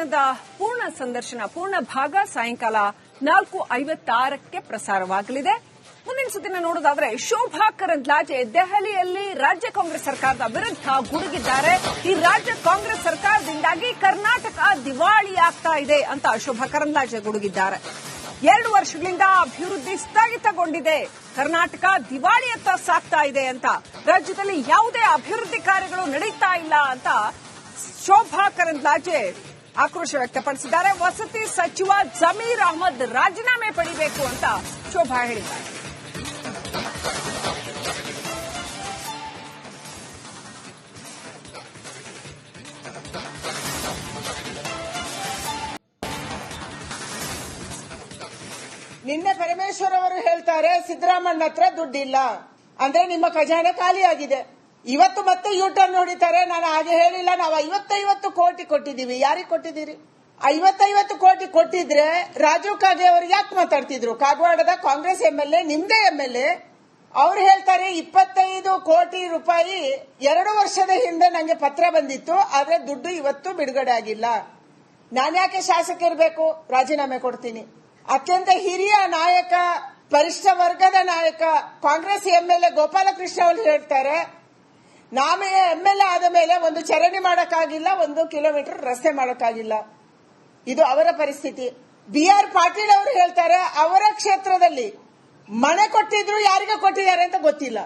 ದಿನದ ಪೂರ್ಣ ಸಂದರ್ಶನ, ಪೂರ್ಣ ಭಾಗ ಸಾಯಂಕಾಲ ನಾಲ್ಕು ಐವತ್ತಾರಕ್ಕೆ ಪ್ರಸಾರವಾಗಲಿದೆ. ಮುಂದಿನ ಸುದ್ದಿನ ನೋಡೋದಾದ್ರೆ, ಶೋಭಾ ಕರಂದ್ಲಾಜೆ ದೆಹಲಿಯಲ್ಲಿ ರಾಜ್ಯ ಕಾಂಗ್ರೆಸ್ ಸರ್ಕಾರದ ವಿರುದ್ಧ ಗುಡುಗಿದ್ದಾರೆ. ಈ ರಾಜ್ಯ ಕಾಂಗ್ರೆಸ್ ಸರ್ಕಾರದಿಂದಾಗಿ ಕರ್ನಾಟಕ ದಿವಾಳಿ ಆಗ್ತಾ ಇದೆ ಅಂತ ಶೋಭಾ ಕರಂದ್ಲಾಜೆ ಗುಡುಗಿದ್ದಾರೆ. ಎರಡು ವರ್ಷಗಳಿಂದ ಅಭಿವೃದ್ಧಿ ಸ್ಥಗಿತಗೊಂಡಿದೆ. ಕರ್ನಾಟಕ ದಿವಾಳಿಯತ್ತ ಸಾಗ್ತಾ ಇದೆ ಅಂತ. ರಾಜ್ಯದಲ್ಲಿ ಯಾವುದೇ ಅಭಿವೃದ್ಧಿ ಕಾರ್ಯಗಳು ನಡೀತಾ ಇಲ್ಲ ಅಂತ ಶೋಭಾ ಕರಂದ್ಲಾಜೆ ಆಕ್ರೋಶ ವ್ಯಕ್ತಪಡಿಸಿದ್ದಾರೆ. ವಸತಿ ಸಚಿವ ಜಮೀರ್ ಅಹಮದ್ ರಾಜೀನಾಮೆ ಪಡಿಬೇಕು ಅಂತ ಶೋಭಾ ಹೇಳಿದ್ದಾರೆ. ನಿನ್ನೆ ಪರಮೇಶ್ವರ್ ಅವರು ಹೇಳ್ತಾರೆ ಸಿದ್ದರಾಮಣ್ಣ ಹತ್ರ ದುಡ್ಡಿಲ್ಲ. ಅಂದ್ರೆ ನಿಮ್ಮ ಖಜಾನೆ ಖಾಲಿಯಾಗಿದೆ. ಇವತ್ತು ಮತ್ತೆ ಯೂಟರ್ನ್ ಹೊಡಿತಾರೆ. ನಾನು ಹಾಗೆ ಹೇಳಿಲ್ಲ. ನಾವು ಐವತ್ತೈವತ್ತು ಕೋಟಿ ಕೊಟ್ಟಿದ್ದೀವಿ. ಯಾರಿಗೆ ಕೊಟ್ಟಿದ್ದೀರಿ? ಐವತ್ತೈವತ್ತು ಕೋಟಿ ಕೊಟ್ಟಿದ್ರೆ ರಾಜೀವ್ ಕಾಗೆ ಅವರು ಯಾಕೆ ಮಾತಾಡ್ತಿದ್ರು? ಕಾಗವಾಡದ ಕಾಂಗ್ರೆಸ್ ಎಂ ಎಲ್ ಎ, ನಿಮ್ದೇ ಎಂ ಎಲ್ ಎ, ಅವ್ರು ಹೇಳ್ತಾರೆ ಇಪ್ಪತ್ತೈದು ಕೋಟಿ ರೂಪಾಯಿ ಎರಡು ವರ್ಷದ ಹಿಂದೆ ನನಗೆ ಪತ್ರ ಬಂದಿತ್ತು, ಆದ್ರೆ ದುಡ್ಡು ಇವತ್ತು ಬಿಡುಗಡೆ ಆಗಿಲ್ಲ. ನಾನು ಯಾಕೆ ಇರಬೇಕು? ರಾಜೀನಾಮೆ ಕೊಡ್ತೀನಿ. ಅತ್ಯಂತ ಹಿರಿಯ ನಾಯಕ, ಪರಿಷ್ಠ ವರ್ಗದ ನಾಯಕ, ಕಾಂಗ್ರೆಸ್ ಎಂಎಲ್ಎ ಗೋಪಾಲಕೃಷ್ಣ ಅವರು ಹೇಳ್ತಾರೆ ನಾಮೇ ಎ ಆದ ಮೇಲೆ ಒಂದು ಚರಣಿ ಮಾಡೋಕ್ಕಾಗಿಲ್ಲ, ಒಂದು ಕಿಲೋಮೀಟರ್ ರಸ್ತೆ ಮಾಡೋಕ್ಕಾಗಿಲ್ಲ. ಇದು ಅವರ ಪರಿಸ್ಥಿತಿ. ಬಿ ಆರ್ ಪಾಟೀಲ್ ಅವರು ಹೇಳ್ತಾರೆ, ಅವರ ಕ್ಷೇತ್ರದಲ್ಲಿ ಮನೆ ಕೊಟ್ಟಿದ್ರು ಯಾರಿಗೆ ಕೊಟ್ಟಿದ್ದಾರೆ ಅಂತ ಗೊತ್ತಿಲ್ಲ.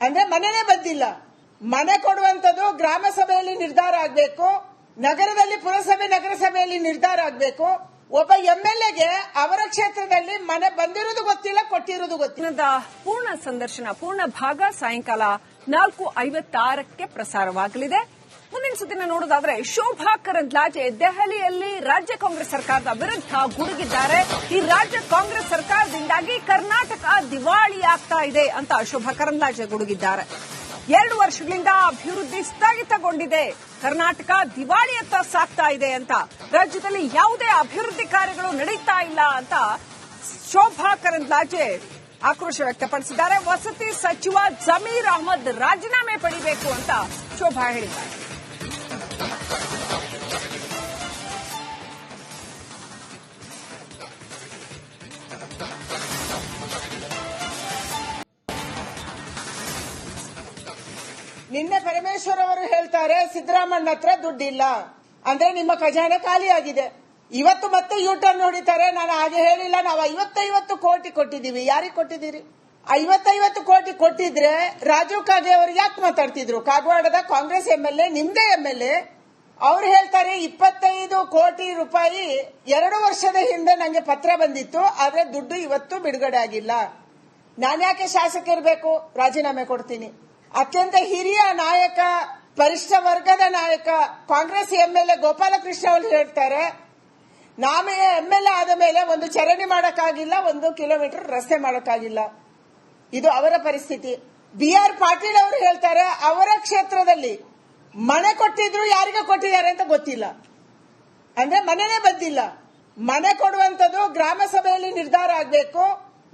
ಅಂದ್ರೆ ಮನೆನೇ ಬಂದಿಲ್ಲ. ಮನೆ ಕೊಡುವಂತದ್ದು ಗ್ರಾಮ ಸಭೆಯಲ್ಲಿ ನಿರ್ಧಾರ ಆಗಬೇಕು, ನಗರದಲ್ಲಿ ಪುರಸಭೆ, ನಗರಸಭೆಯಲ್ಲಿ ನಿರ್ಧಾರ ಆಗಬೇಕು. ಒಬ್ಬ ಎಂಎಲ್ಎಗೆ ಅವರ ಕ್ಷೇತ್ರದಲ್ಲಿ ಮನೆ ಬಂದಿರೋದು ಗೊತ್ತಿಲ್ಲ, ಕೊಟ್ಟಿರೋದು ಗೊತ್ತಿಲ್ಲ. ಪೂರ್ಣ ಸಂದರ್ಶನ, ಪೂರ್ಣ ಭಾಗ ಸಾಯಂಕಾಲ ನಾಲ್ಕು ಐವತ್ತಾರಕ್ಕೆ ಪ್ರಸಾರವಾಗಲಿದೆ. ಮುಂದಿನ ಸುದ್ದಿನ ನೋಡೋದಾದ್ರೆ ಶೋಭಾ ಕರಂದ್ಲಾಜೆ ದೆಹಲಿಯಲ್ಲಿ ರಾಜ್ಯ ಕಾಂಗ್ರೆಸ್ ಸರ್ಕಾರದ ವಿರುದ್ಧ ಗುಡುಗಿದ್ದಾರೆ. ಈ ರಾಜ್ಯ ಕಾಂಗ್ರೆಸ್ ಸರ್ಕಾರದಿಂದಾಗಿ ಕರ್ನಾಟಕ ದಿವಾಳಿ ಆಗ್ತಾ ಇದೆ ಅಂತ ಶೋಭಾ ಕರಂದ್ಲಾಜೆ ಗುಡುಗಿದ್ದಾರೆ. ಎರಡು ವರ್ಷಗಳಿಂದ ಅಭಿವೃದ್ಧಿ ಸ್ಥಗಿತಗೊಂಡಿದೆ. ಕರ್ನಾಟಕ ದಿವಾಳಿಯತ್ತ ಸಾಗ್ತಾ ಇದೆ ಅಂತ. ರಾಜ್ಯದಲ್ಲಿ ಯಾವುದೇ ಅಭಿವೃದ್ಧಿ ಕಾರ್ಯಗಳು ನಡೀತಾ ಇಲ್ಲ ಅಂತ ಶೋಭಾ ಕರಂದ್ಲಾಜೆ ಆಕ್ರೋಶ ವ್ಯಕ್ತಪಡಿಸಿದ್ದಾರೆ. ವಸತಿ ಸಚಿವ ಜಮೀರ್ ಅಹಮದ್ ರಾಜೀನಾಮೆ ಪಡಿಬೇಕು ಅಂತ ಶೋಭಾ ಹೇಳಿದ್ದಾರೆ. ನಿನ್ನೆ ಪರಮೇಶ್ವರ್ ಅವರು ಹೇಳ್ತಾರೆ ಸಿದ್ದರಾಮಣ್ಣ ಹತ್ರ ದುಡ್ಡಿಲ್ಲ. ಅಂದ್ರೆ ನಿಮ್ಮ ಖಜಾನೆ ಖಾಲಿಯಾಗಿದೆ. ಇವತ್ತು ಮತ್ತೆ ಯೂಟರ್ನ್ ಹೊಡಿತಾರೆ ನಾನು ಹಾಗೆ ಹೇಳಿಲ್ಲ. ನಾವು ಐವತ್ತೈವತ್ತು ಕೋಟಿ ಕೊಟ್ಟಿದ್ದೀವಿ. ಯಾರಿಗೆ ಕೊಟ್ಟಿದ್ದೀರಿ? ಐವತ್ತೈವತ್ತು ಕೋಟಿ ಕೊಟ್ಟಿದ್ರೆ ರಾಜೀವ್ ಕಾಗೆ ಅವರು ಯಾಕೆ ಮಾತಾಡ್ತಿದ್ರು? ಕಾಗವಾಡದ ಕಾಂಗ್ರೆಸ್ ಎಂ ಎಲ್ ಎ, ನಿಮ್ದೇ ಎಂ ಎಲ್ ಎ, ಅವ್ರು ಹೇಳ್ತಾರೆ ಇಪ್ಪತ್ತೈದು ಕೋಟಿ ರೂಪಾಯಿ ಎರಡು ವರ್ಷದ ಹಿಂದೆ ನನಗೆ ಪತ್ರ ಬಂದಿತ್ತು, ಆದ್ರೆ ದುಡ್ಡು ಇವತ್ತು ಬಿಡುಗಡೆ ಆಗಿಲ್ಲ. ನಾನ್ಯಾಕೆ ಶಾಸಕ ಇರಬೇಕು ರಾಜೀನಾಮೆ ಕೊಡ್ತೀನಿ. ಅತ್ಯಂತ ಹಿರಿಯ ನಾಯಕ, ಪರಿಷ್ಠ ವರ್ಗದ ನಾಯಕ, ಕಾಂಗ್ರೆಸ್ ಎಂಎಲ್ಎ ಗೋಪಾಲಕೃಷ್ಣ ಅವರು ಹೇಳ್ತಾರೆ ನಾಮೇ ಎ ಆದ ಮೇಲೆ ಒಂದು ಚರಣಿ ಮಾಡೋಕ್ಕಾಗಿಲ್ಲ, ಒಂದು ಕಿಲೋಮೀಟರ್ ರಸ್ತೆ ಮಾಡೋಕ್ಕಾಗಿಲ್ಲ. ಇದು ಅವರ ಪರಿಸ್ಥಿತಿ. ಬಿ ಆರ್ ಪಾಟೀಲ್ ಅವರು ಹೇಳ್ತಾರೆ, ಅವರ ಕ್ಷೇತ್ರದಲ್ಲಿ ಮನೆ ಕೊಟ್ಟಿದ್ರು ಯಾರಿಗೆ ಕೊಟ್ಟಿದ್ದಾರೆ ಅಂತ ಗೊತ್ತಿಲ್ಲ. ಅಂದ್ರೆ ಮನೆನೇ ಬಂದಿಲ್ಲ. ಮನೆ ಕೊಡುವಂತದ್ದು ಗ್ರಾಮ ಸಭೆಯಲ್ಲಿ ನಿರ್ಧಾರ ಆಗಬೇಕು,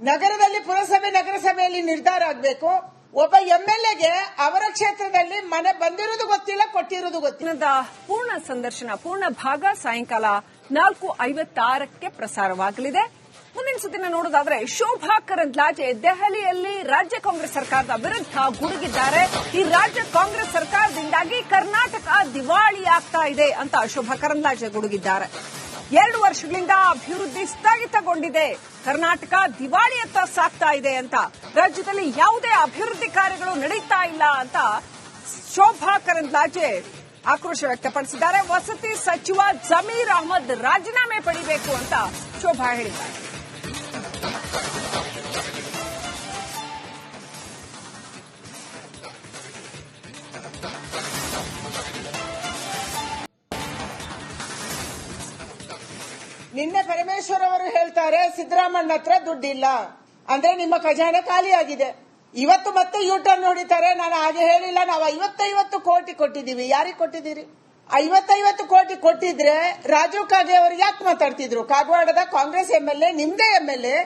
ನಗರದಲ್ಲಿ ಪುರಸಭೆ, ನಗರಸಭೆಯಲ್ಲಿ ನಿರ್ಧಾರ ಆಗಬೇಕು. ಒಬ್ಬ ಎಂಎಲ್ಎಗೆ ಅವರ ಕ್ಷೇತ್ರದಲ್ಲಿ ಮನೆ ಬಂದಿರೋದು ಗೊತ್ತಿಲ್ಲ, ಕೊಟ್ಟಿರೋದು ಗೊತ್ತಿಲ್ಲ. ಪೂರ್ಣ ಸಂದರ್ಶನ, ಪೂರ್ಣ ಭಾಗ ಸಾಯಂಕಾಲ ನಾಲ್ಕು ಐವತ್ತಾರಕ್ಕೆ ಪ್ರಸಾರವಾಗಲಿದೆ. ಮುಂದಿನ ಸುದ್ದಿನ ನೋಡೋದಾದ್ರೆ, ಶೋಭಾ ಕರಂದ್ಲಾಜೆ ದೆಹಲಿಯಲ್ಲಿ ರಾಜ್ಯ ಕಾಂಗ್ರೆಸ್ ಸರ್ಕಾರದ ವಿರುದ್ಧ ಗುಡುಗಿದ್ದಾರೆ. ಈ ರಾಜ್ಯ ಕಾಂಗ್ರೆಸ್ ಸರ್ಕಾರದಿಂದಾಗಿ ಕರ್ನಾಟಕ ದಿವಾಳಿ ಆಗ್ತಾ ಇದೆ ಅಂತ ಶೋಭಾ ಕರಂದ್ಲಾಜೆ ಗುಡುಗಿದ್ದಾರೆ. ಎರಡು ವರ್ಷಗಳಿಂದ ಅಭಿವೃದ್ಧಿ ಸ್ಥಗಿತಗೊಂಡಿದೆ. ಕರ್ನಾಟಕ ದಿವಾಳಿಯತ್ತ ಸಾಗ್ತಾ ಇದೆ ಅಂತ. ರಾಜ್ಯದಲ್ಲಿ ಯಾವುದೇ ಅಭಿವೃದ್ಧಿ ಕಾರ್ಯಗಳು ನಡೀತಾ ಇಲ್ಲ ಅಂತ ಶೋಭಾ ಕರಂದ್ಲಾಜೆ ಆಕ್ರೋಶ ವ್ಯಕ್ತಪಡಿಸಿದ್ದಾರೆ. ವಸತಿ ಸಚಿವ ಜಮೀರ್ ಅಹಮದ್ ರಾಜೀನಾಮೆ ಪಡಿಬೇಕು ಅಂತ ಶೋಭಾ ಹೇಳಿದ್ದಾರೆ. ನಿನ್ನೆ ಪರಮೇಶ್ವರ್ ಅವರು ಹೇಳ್ತಾರೆ ಸಿದ್ದರಾಮಣ್ಣ ಹತ್ರ ದುಡ್ಡಿಲ್ಲ. ಅಂದ್ರೆ ನಿಮ್ಮ ಖಜಾನೆ ಖಾಲಿಯಾಗಿದೆ. ಇವತ್ತು ಮತ್ತೆ ಯೂಟರ್ನ್ ಹೊಡಿತಾರೆ. ನಾನು ಹಾಗೆ ಹೇಳಿಲ್ಲ. ನಾವು ಐವತ್ತೈವತ್ತು ಕೋಟಿ ಕೊಟ್ಟಿದ್ದೀವಿ. ಯಾರಿಗೆ ಕೊಟ್ಟಿದ್ದೀರಿ? ಐವತ್ತೈವತ್ತು ಕೋಟಿ ಕೊಟ್ಟಿದ್ರೆ ರಾಜೀವ್ ಕಾಗೆ ಅವರು ಯಾಕೆ ಮಾತಾಡ್ತಿದ್ರು? ಕಾಗವಾಡದ ಕಾಂಗ್ರೆಸ್ ಎಂ ಎಲ್ ಎ, ನಿಮ್ದೇ ಎಂ ಎಲ್ ಎ,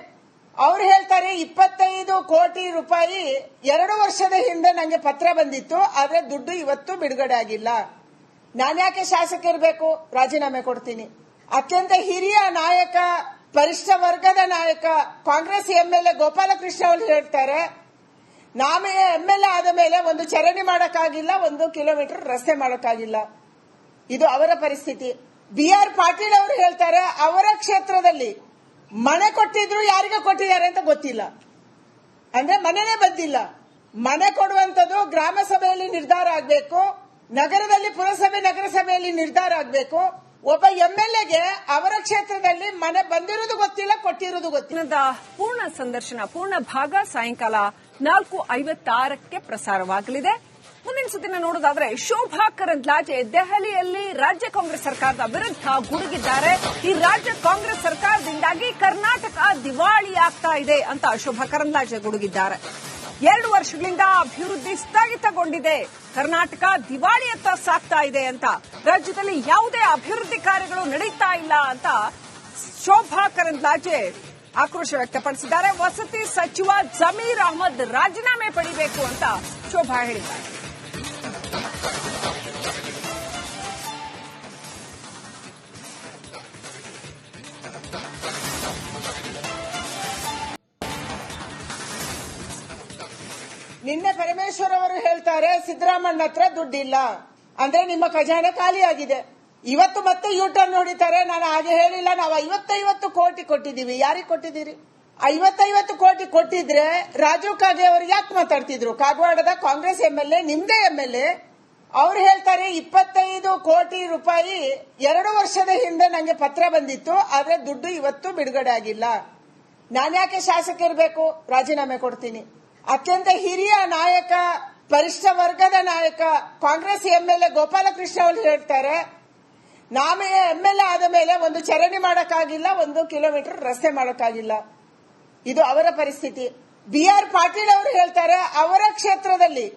ಅವ್ರು ಹೇಳ್ತಾರೆ ಇಪ್ಪತ್ತೈದು ಕೋಟಿ ರೂಪಾಯಿ ಎರಡು ವರ್ಷದ ಹಿಂದೆ ನನಗೆ ಪತ್ರ ಬಂದಿತ್ತು. ಆದ್ರೆ ದುಡ್ಡು ಇವತ್ತು ಬಿಡುಗಡೆ ಆಗಿಲ್ಲ. ನಾನ್ಯಾಕೆ ಶಾಸಕ ಇರಬೇಕು ರಾಜೀನಾಮೆ ಕೊಡ್ತೀನಿ. ಅತ್ಯಂತ ಹಿರಿಯ ನಾಯಕ, ಪರಿಷ್ಠ ವರ್ಗದ ನಾಯಕ, ಕಾಂಗ್ರೆಸ್ ಎಂಎಲ್ಎ ಗೋಪಾಲಕೃಷ್ಣ ಅವರು ಹೇಳ್ತಾರೆ ನಾಮೇ ಎ ಆದ ಮೇಲೆ ಒಂದು ಚರಣಿ ಮಾಡೋಕ್ಕಾಗಿಲ್ಲ, ಒಂದು ಕಿಲೋಮೀಟರ್ ರಸ್ತೆ ಮಾಡೋಕ್ಕಾಗಿಲ್ಲ. ಇದು ಅವರ ಪರಿಸ್ಥಿತಿ. ಬಿ ಆರ್ ಪಾಟೀಲ್ ಅವರು ಹೇಳ್ತಾರೆ, ಅವರ ಕ್ಷೇತ್ರದಲ್ಲಿ ಮನೆ ಕೊಟ್ಟಿದ್ರು ಯಾರಿಗೆ ಕೊಟ್ಟಿದ್ದಾರೆ ಅಂತ ಗೊತ್ತಿಲ್ಲ. ಅಂದ್ರೆ ಮನೆನೇ ಬಂದಿಲ್ಲ. ಮನೆ ಕೊಡುವಂತದ್ದು ಗ್ರಾಮ ಸಭೆಯಲ್ಲಿ ನಿರ್ಧಾರ ಆಗಬೇಕು, ನಗರದಲ್ಲಿ ಪುರಸಭೆ, ನಗರಸಭೆಯಲ್ಲಿ ನಿರ್ಧಾರ ಆಗಬೇಕು. ಒಬ್ಬ ಎಂ ಎಲ್ ಎಗೆ ಅವರ ಕ್ಷೇತ್ರದಲ್ಲಿ ಮನೆ ಬಂದಿರೋದು ಗೊತ್ತಿಲ್ಲ, ಕೊಟ್ಟಿರೋದು ಗೊತ್ತಿಲ್ಲ. ಪೂರ್ಣ ಸಂದರ್ಶನ, ಪೂರ್ಣ ಭಾಗ ಸಾಯಂಕಾಲ ನಾಲ್ಕು ಐವತ್ತಾರಕ್ಕೆ ಪ್ರಸಾರವಾಗಲಿದೆ. ಮುಂದಿನ ಸುತ್ತಿನ ನೋಡೋದಾದ್ರೆ, ಶೋಭಾ ಕರಂದ್ಲಾಜೆ ದೆಹಲಿಯಲ್ಲಿ ರಾಜ್ಯ ಕಾಂಗ್ರೆಸ್ ಸರ್ಕಾರದ ವಿರುದ್ಧ ಗುಡುಗಿದ್ದಾರೆ. ಈ ರಾಜ್ಯ ಕಾಂಗ್ರೆಸ್ ಸರ್ಕಾರದಿಂದಾಗಿ ಕರ್ನಾಟಕ ದಿವಾಳಿಯಾಗ್ತಾ ಇದೆ ಅಂತ ಶೋಭಾ ಕರಂದ್ಲಾಜೆ ಗುಡುಗಿದ್ದಾರೆ. ಎರಡು ವರ್ಷಗಳಿಂದ ಅಭಿವೃದ್ಧಿ ಸ್ಥಗಿತಗೊಂಡಿದೆ. ಕರ್ನಾಟಕ ದಿವಾಳಿಯತ್ತ ಸಾಗ್ತಾ ಇದೆ ಅಂತ. ರಾಜ್ಯದಲ್ಲಿ ಯಾವುದೇ ಅಭಿವೃದ್ಧಿ ಕಾರ್ಯಗಳು ನಡೀತಾ ಇಲ್ಲ ಅಂತ ಶೋಭಾ ಕರಂದ್ಲಾಜೆ ಆಕ್ರೋಶ ವ್ಯಕ್ತಪಡಿಸಿದ್ದಾರೆ. ವಸತಿ ಸಚಿವ ಜಮೀರ್ ಅಹಮದ್ ರಾಜೀನಾಮೆ ಪಡಿಬೇಕು ಅಂತ ಶೋಭಾ ಹೇಳಿದ್ದಾರೆ. ನಿನ್ನೆ ಪರಮೇಶ್ವರ್ ಅವರು ಹೇಳ್ತಾರೆ ಸಿದ್ದರಾಮಣ್ಣ ಹತ್ರ ದುಡ್ಡಿಲ್ಲ. ಅಂದ್ರೆ ನಿಮ್ಮ ಖಜಾನೆ ಖಾಲಿಯಾಗಿದೆ. ಇವತ್ತು ಮತ್ತೆ ಯೂಟರ್ನ್ ಹೊಡಿತಾರೆ. ನಾನು ಹಾಗೆ ಹೇಳಿಲ್ಲ. ನಾವು ಐವತ್ತೈವತ್ತು ಕೋಟಿ ಕೊಟ್ಟಿದ್ದೀವಿ. ಯಾರಿಗೆ ಕೊಟ್ಟಿದ್ದೀರಿ? ಐವತ್ತೈವತ್ತು ಕೋಟಿ ಕೊಟ್ಟಿದ್ರೆ ರಾಜೀವ್ ಕಾಗೆ ಅವರು ಯಾಕೆ ಮಾತಾಡ್ತಿದ್ರು? ಕಾಗವಾಡದ ಕಾಂಗ್ರೆಸ್ ಎಂಎಲ್ಎ ನಿಮ್ದೇ ಎ, ಅವ್ರು ಹೇಳ್ತಾರೆ ಇಪ್ಪತ್ತೈದು ಕೋಟಿ ರೂಪಾಯಿ ಎರಡು ವರ್ಷದ ಹಿಂದೆ ನನಗೆ ಪತ್ರ ಬಂದಿತ್ತು, ಆದ್ರೆ ದುಡ್ಡು ಇವತ್ತು ಬಿಡುಗಡೆ ಆಗಿಲ್ಲ. ನಾನು ಯಾಕೆ ಶಾಸಕ ಇರಬೇಕು ರಾಜೀನಾಮೆ ಕೊಡ್ತೀನಿ. ಅತ್ಯಂತ ಹಿರಿಯ ನಾಯಕ, ಪರಿಷ್ಠ ವರ್ಗದ ನಾಯಕ, ಕಾಂಗ್ರೆಸ್ ಎಂಎಲ್ಎ ಗೋಪಾಲಕೃಷ್ಣ ಅವರು ಹೇಳ್ತಾರೆ ನಾಮೇ ಎಂಎಲ್ಎ ಆದ ಮೇಲೆ ಒಂದು ಚರಣಿ ಮಾಡಕ್ಕಾಗಿಲ್ಲ, ಒಂದು ಕಿಲೋಮೀಟರ್ ರಸ್ತೆ ಮಾಡಕ್ಕಾಗಿಲ್ಲ. ಇದು ಅವರ ಪರಿಸ್ಥಿತಿ. ಬಿ ಆರ್ ಪಾಟೀಲ್ ಅವರು ಹೇಳ್ತಾರೆ, ಅವರ ಕ್ಷೇತ್ರದಲ್ಲಿ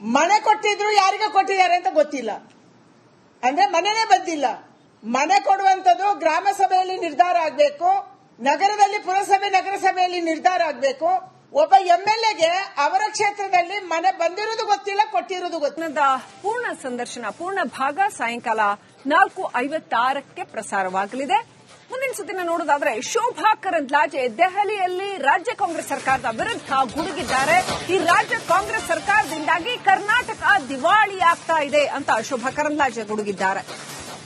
ಮನೆ ಕೊಟ್ಟಿದ್ರು ಯಾರಿಗೆ ಕೊಟ್ಟಿದ್ದಾರೆ ಅಂತ ಗೊತ್ತಿಲ್ಲ. ಅಂದ್ರೆ ಮನೆನೇ ಬಂದಿಲ್ಲ. ಮನೆ ಕೊಡುವಂತದ್ದು ಗ್ರಾಮ ಸಭೆಯಲ್ಲಿ ನಿರ್ಧಾರ ಆಗಬೇಕು, ನಗರದಲ್ಲಿ ಪುರಸಭೆ, ನಗರಸಭೆಯಲ್ಲಿ ನಿರ್ಧಾರ ಆಗಬೇಕು. ಒಬ್ಬ ಎಂ ಎಲ್ ಎಗೆ ಅವರ ಕ್ಷೇತ್ರದಲ್ಲಿ ಮನೆ ಬಂದಿರೋದು ಗೊತ್ತಿಲ್ಲ, ಕೊಟ್ಟಿರೋದು ಗೊತ್ತಿಲ್ಲ. ಪೂರ್ಣ ಸಂದರ್ಶನ, ಪೂರ್ಣ ಭಾಗ ಸಾಯಂಕಾಲ ನಾಲ್ಕು ಐವತ್ತಾರಕ್ಕೆ ಪ್ರಸಾರವಾಗಲಿದೆ. ಮುಂದಿನ ಸುದ್ದಿನ ನೋಡೋದಾದ್ರೆ ಶೋಭಾ ಕರಂದ್ಲಾಜೆ ದೆಹಲಿಯಲ್ಲಿ ರಾಜ್ಯ ಕಾಂಗ್ರೆಸ್ ಸರ್ಕಾರದ ವಿರುದ್ಧ ಗುಡುಗಿದ್ದಾರೆ. ಈ ರಾಜ್ಯ ಕಾಂಗ್ರೆಸ್ ಸರ್ಕಾರದಿಂದಾಗಿ ಕರ್ನಾಟಕ ದಿವಾಳಿ ಆಗ್ತಾ ಇದೆ ಅಂತ ಶೋಭಾ ಕರಂದ್ಲಾಜೆ ಗುಡುಗಿದ್ದಾರೆ.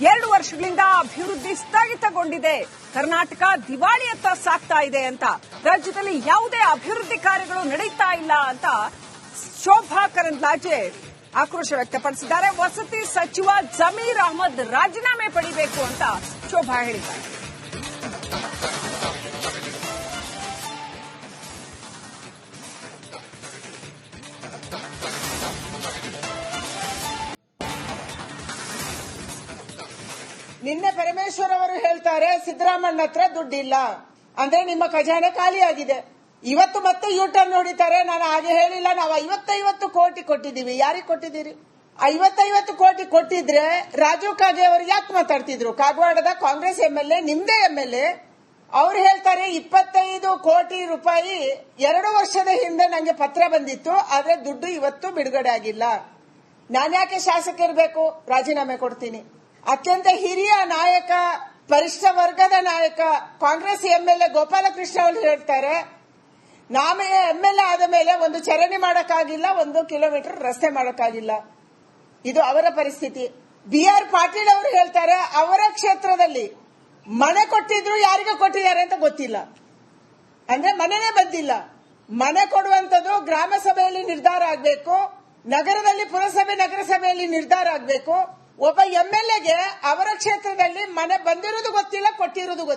ಎರಡು ವರ್ಷಗಳಿಂದ ಅಭಿವೃದ್ಧಿ ಸ್ಥಗಿತಗೊಂಡಿದೆ. ಕರ್ನಾಟಕ ದಿವಾಳಿಯತ್ತ ಸಾಗ್ತಾ ಇದೆ ಅಂತ. ರಾಜ್ಯದಲ್ಲಿ ಯಾವುದೇ ಅಭಿವೃದ್ಧಿ ಕಾರ್ಯಗಳು ನಡೀತಾ ಇಲ್ಲ ಅಂತ ಶೋಭಾ ಕರಂದ್ಲಾಜೆ ಆಕ್ರೋಶ ವ್ಯಕ್ತಪಡಿಸಿದ್ದಾರೆ. ವಸತಿ ಸಚಿವ ಜಮೀರ್ ಅಹಮದ್ ರಾಜೀನಾಮೆ ಪಡಿಬೇಕು ಅಂತ ಶೋಭಾ ಹೇಳಿದ್ದಾರೆ. ನಿನ್ನೆ ಪರಮೇಶ್ವರ್ ಅವರು ಹೇಳ್ತಾರೆ ಸಿದ್ದರಾಮಣ್ಣ ಹತ್ರ ದುಡ್ಡಿಲ್ಲ. ಅಂದ್ರೆ ನಿಮ್ಮ ಖಜಾನೆ ಖಾಲಿಯಾಗಿದೆ. ಇವತ್ತು ಮತ್ತೆ ಯೂಟರ್ನ್ ನೋಡಿತಾರೆ ನಾನು ಹಾಗೆ ಹೇಳಿಲ್ಲ. ನಾವು ಐವತ್ತೈವತ್ತು ಕೋಟಿ ಕೊಟ್ಟಿದ್ದೀವಿ. ಯಾರಿಗೆ ಕೊಟ್ಟಿದ್ದೀರಿ? ಐವತ್ತೈವತ್ತು ಕೋಟಿ ಕೊಟ್ಟಿದ್ರೆ ರಾಜೀವ್ ಕಾಗೆ ಅವರು ಯಾಕೆ ಮಾತಾಡ್ತಿದ್ರು? ಕಾಗವಾಡದ ಕಾಂಗ್ರೆಸ್ ಎಂಎಲ್ಎ ನಿಮ್ದೇ ಎ, ಅವ್ರು ಹೇಳ್ತಾರೆ ಇಪ್ಪತ್ತೈದು ಕೋಟಿ ರೂಪಾಯಿ ಎರಡು ವರ್ಷದ ಹಿಂದೆ ನನಗೆ ಪತ್ರ ಬಂದಿತ್ತು, ಆದ್ರೆ ದುಡ್ಡು ಇವತ್ತು ಬಿಡುಗಡೆ ಆಗಿಲ್ಲ. ನಾನ್ಯಾಕೆ ಶಾಸಕ ಇರಬೇಕು ರಾಜೀನಾಮೆ ಕೊಡ್ತೀನಿ. ಅತ್ಯಂತ ಹಿರಿಯ ನಾಯಕ, ಪರಿಷ್ಠ ವರ್ಗದ ನಾಯಕ, ಕಾಂಗ್ರೆಸ್ ಎಂಎಲ್ಎ ಗೋಪಾಲಕೃಷ್ಣ ಅವರು ಹೇಳ್ತಾರೆ ನಾಮೇ ಎಂಎಲ್ಎ ಆದ ಮೇಲೆ ಒಂದು ಚರಣಿ ಮಾಡಕ್ಕಾಗಿಲ್ಲ, ಒಂದು ಕಿಲೋಮೀಟರ್ ರಸ್ತೆ ಮಾಡಕ್ಕಾಗಿಲ್ಲ. ಇದು ಅವರ ಪರಿಸ್ಥಿತಿ. ಬಿ ಆರ್ ಪಾಟೀಲ್ ಅವರು ಹೇಳ್ತಾರೆ, ಅವರ ಕ್ಷೇತ್ರದಲ್ಲಿ ಮನೆ ಕೊಟ್ಟಿದ್ರು ಯಾರಿಗೂ ಕೊಟ್ಟಿದ್ದಾರೆ ಅಂತ ಗೊತ್ತಿಲ್ಲ. ಅಂದ್ರೆ ಮನೆನೇ ಬಂದಿಲ್ಲ. ಮನೆ ಕೊಡುವಂತದ್ದು ಗ್ರಾಮ ಸಭೆಯಲ್ಲಿ ನಿರ್ಧಾರ ಆಗಬೇಕು, ನಗರದಲ್ಲಿ ಪುರಸಭೆ, ನಗರಸಭೆಯಲ್ಲಿ ನಿರ್ಧಾರ ಆಗಬೇಕು. ಒಬ್ಬ ಎಂಎಲ್ಎಗೆ ಅವರ ಕ್ಷೇತ್ರದಲ್ಲಿ ಮನೆ ಬಂದಿರೋದು ಗೊತ್ತಿಲ್ಲ ಕೊಟ್ಟಿರೋದು ಗೊತ್ತಿಲ್ಲ.